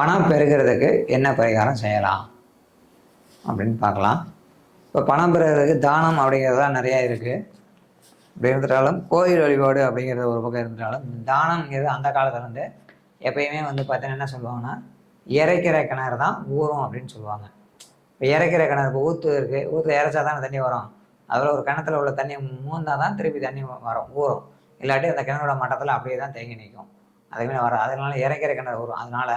பணம் பெருகிறதுக்கு என்ன பரிகாரம் செய்யலாம்? அப்படின்னு பார்க்கலாம். இப்போ பணம் பெறுகிறதுக்கு தானம் அப்படிங்கிறதுலாம் நிறையா இருக்குது அப்படி இருந்துட்டாலும் கோயில் வழிபாடு அப்படிங்கிறது ஒரு பக்கம் இருந்துட்டாலும் தானம்ங்கிறது அந்த காலத்துலேருந்து எப்பயுமே வந்து பார்த்தீங்கன்னா என்ன சொல்லுவாங்கன்னா இறைக்கிற கிணறு தான் ஊறும் அப்படின்னு சொல்லுவாங்க. இப்போ இறைக்கிற கிணறு இப்போ ஊற்று இருக்குது ஊற்று இறைச்சா தானே தண்ணி வரும். அதில் ஒரு கிணத்துல உள்ள தண்ணி மூந்தா தான் திருப்பி தண்ணி வரும் ஊறும். இல்லாட்டி அந்த கிணறோட மட்டத்தில் அப்படியே தான் தேங்கி நிற்கும். அதுக்குமே வர அதனால இறைக்கிற கிணறு வரும் அதனால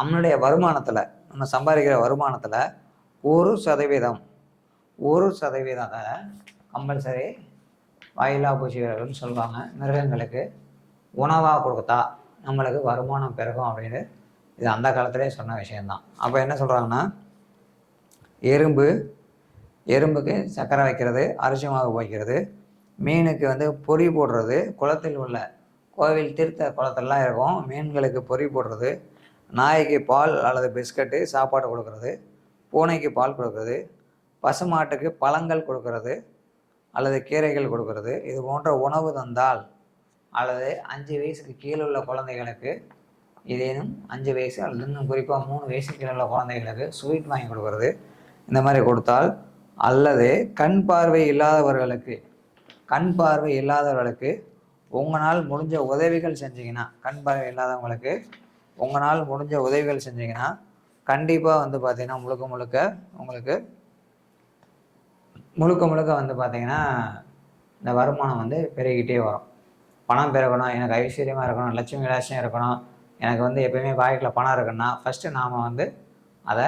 நம்மளுடைய வருமானத்தில் நம்ம சம்பாதிக்கிற வருமானத்தில் ஒரு சதவீதம் ஒரு சதவீதத்தை கம்பல்சரி வாயிலா பூச்சிகள்னு சொல்லுவாங்க. மிருகங்களுக்கு உணவாக கொடுத்தா நம்மளுக்கு வருமானம் பெருகும் அப்படின்னு இது அந்த காலத்திலே சொன்ன விஷயந்தான் அப்போ என்ன சொல்கிறாங்கன்னா எறும்பு எறும்புக்கு சக்கரை வைக்கிறது அரிசியமாக மாவு வைக்கிறது மீனுக்கு வந்து பொறி போடுறது குளத்தில் உள்ள கோவில் தீர்த்த குளத்திலலாம் இருக்கும். மீன்களுக்கு பொறி போடுறது நாய்க்கு பால் அல்லது பிஸ்கட்டு சாப்பாடு கொடுக்கறது பூனைக்கு பால் கொடுக்கறது பசுமாட்டுக்கு பழங்கள் கொடுக்கறது அல்லது கீரைகள் கொடுக்கறது. இது போன்ற உணவு தந்தால் அல்லது அஞ்சு வயசுக்கு கீழே உள்ள குழந்தைகளுக்கு இதேனும் அஞ்சு வயசு அல்லது இன்னும் குறிப்பாக மூணு வயசுக்கு கீழே உள்ள குழந்தைகளுக்கு ஸ்வீட் வாங்கி கொடுக்கறது. இந்த மாதிரி கொடுத்தால் அல்லது கண் பார்வை இல்லாதவர்களுக்கு கண் பார்வை இல்லாதவர்களுக்கு உங்களால் முடிஞ்ச உதவிகள் செஞ்சீங்கன்னா கண் பார்வை இல்லாதவங்களுக்கு உங்களால் முடிஞ்ச உதவிகள் செஞ்சீங்கன்னா கண்டிப்பாக வந்து பார்த்தீங்கன்னா முழுக்க முழுக்க உங்களுக்கு முழுக்க முழுக்க வந்து பார்த்தீங்கன்னா இந்த வருமானம் வந்து பெருகிட்டே வரும். பணம் பெருகணும் எனக்கு ஐஸ்வர்யமாக இருக்கணும் லட்சுமி ராசியம் இருக்கணும் எனக்கு வந்து எப்பயுமே பாக்கெட்டில் பணம் இருக்குன்னா ஃபஸ்ட்டு நாம் வந்து அதை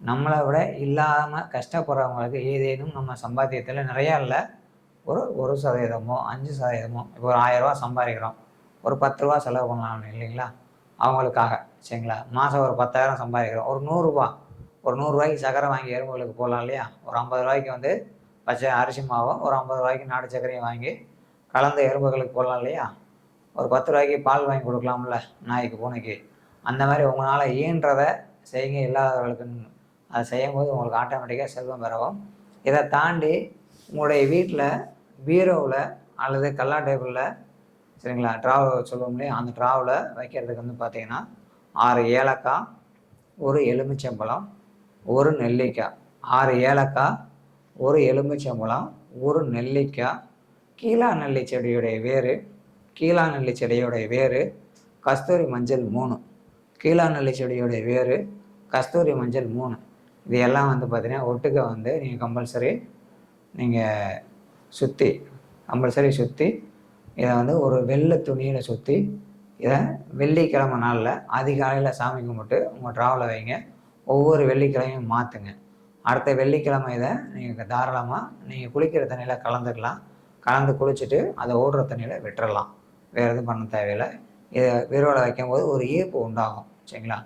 நம்மளை விட இல்லாமல் கஷ்டப்படுறவங்களுக்கு ஏதேனும் நம்ம சம்பாத்தியத்தில் நிறையா இல்லை ஒரு ஒரு சதவீதமோ அஞ்சு சதவீதமோ இப்போ ஒரு ஆயிரரூவா சம்பாதிக்கிறோம். ஒரு பத்து ரூபா செலவு பண்ணலாம் இல்லைங்களா? அவங்களுக்காக சரிங்களா? மாதம் ஒரு பத்தாயிரம் சம்பாதிக்கிறோம். ஒரு நூறுரூவா ஒரு நூறுரூவாய்க்கு சக்கரை வாங்கி எறும்புகளுக்கு போடலாம் இல்லையா? ஒரு ஐம்பது ரூபாய்க்கு வந்து பச்சை அரிசி மாவும் ஒரு ஐம்பது ரூபாய்க்கு நாடு சர்க்கரையும் வாங்கி கலந்து எறும்புகளுக்கு போடலாம் இல்லையா? ஒரு பத்து ரூபாய்க்கு பால் வாங்கி கொடுக்கலாம்ல நாய்க்கு பூனைக்கு. அந்த மாதிரி உங்களால் ஈன்றதை செய்யுங்க இல்லாதவர்களுக்கு அதை செய்யும்போது உங்களுக்கு ஆட்டோமேட்டிக்காக செல்வம் பெறவும். இதை தாண்டி உங்களுடைய வீட்டில் பீரோவில் அல்லது கல்லா டேபிளில் சரிங்களா? ட்ராவை சொல்லுவோம் இல்லையா அந்த ட்ராவில் வைக்கிறதுக்கு வந்து பார்த்தீங்கன்னா ஆறு ஏலக்காய் ஒரு எலுமிச்சம்பழம் ஒரு நெல்லிக்காய். ஆறு ஏலக்காய் ஒரு எலுமிச்சம்பழம் ஒரு நெல்லிக்காய். கீழா நெல்லி செடியுடைய வேர் கீழா நெல்லி செடியுடைய வேர் கஸ்தூரி மஞ்சள் மூணு. கீழா நெல்லி செடியுடைய வேர் கஸ்தூரி மஞ்சள் மூணு. இது எல்லாம் வந்து பார்த்தீங்கன்னா ஒட்டுக்க வந்து நீங்கள் கம்பல்சரி நீங்கள் சுற்றி கம்பல்சரி சுற்றி இதை வந்து ஒரு வெள்ளை துணியில் சுற்றி இதை வெள்ளிக்கிழமை நாளில் அதிகாலையில் சாமி கும்பிட்டு உங்கள் ட்ராவலை வைங்க. ஒவ்வொரு வெள்ளிக்கிழமையும் மாற்றுங்க அடுத்த வெள்ளிக்கிழமை இதை நீங்கள் தாராளமாக நீங்கள் குளிக்கிற தண்ணியில் கலந்துக்கலாம். கலந்து குளிச்சுட்டு அதை ஓடுற தண்ணியில் விட்டுறலாம். வேறு எதுவும் பண்ண தேவையில்லை. இதை விரோவில் வைக்கும்போது ஒரு ஈர்ப்பு உண்டாகும். சரிங்களா?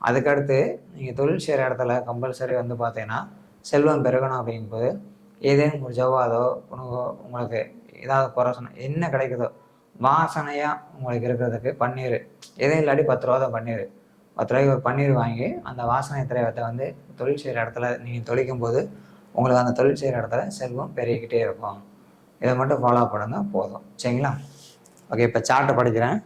அதுக்கடுத்து நீங்கள் தொழில் செய்கிற இடத்துல கம்பல்சரி வந்து பார்த்தீங்கன்னா செல்வம் பெருகணும் அப்படிங்கும்போது ஏதேனும் ஒரு ஜவ்வாதோ உணவோ உங்களுக்கு ஏதாவது குறை சொன்னால் என்ன கிடைக்குதோ வாசனையாக உங்களுக்கு இருக்கிறதுக்கு பன்னீர். எதையும் இல்லாட்டி பத்து ரூபா தான் பன்னீர். பத்து ரூபாய்க்கு ஒரு பன்னீர் வாங்கி அந்த வாசனை திரையத்தை வந்து தொழில் செய்கிற இடத்துல நீங்கள் தொழிக்கும் போது உங்களுக்கு அந்த தொழில் செய்கிற இடத்துல செல்வம் பெருகிக்கிட்டே இருக்கும். இதை மட்டும் ஃபாலோ பண்ணுங்க போதும். சரிங்களா? ஓகே இப்போ சார்ட்டை படிக்கிறேன்.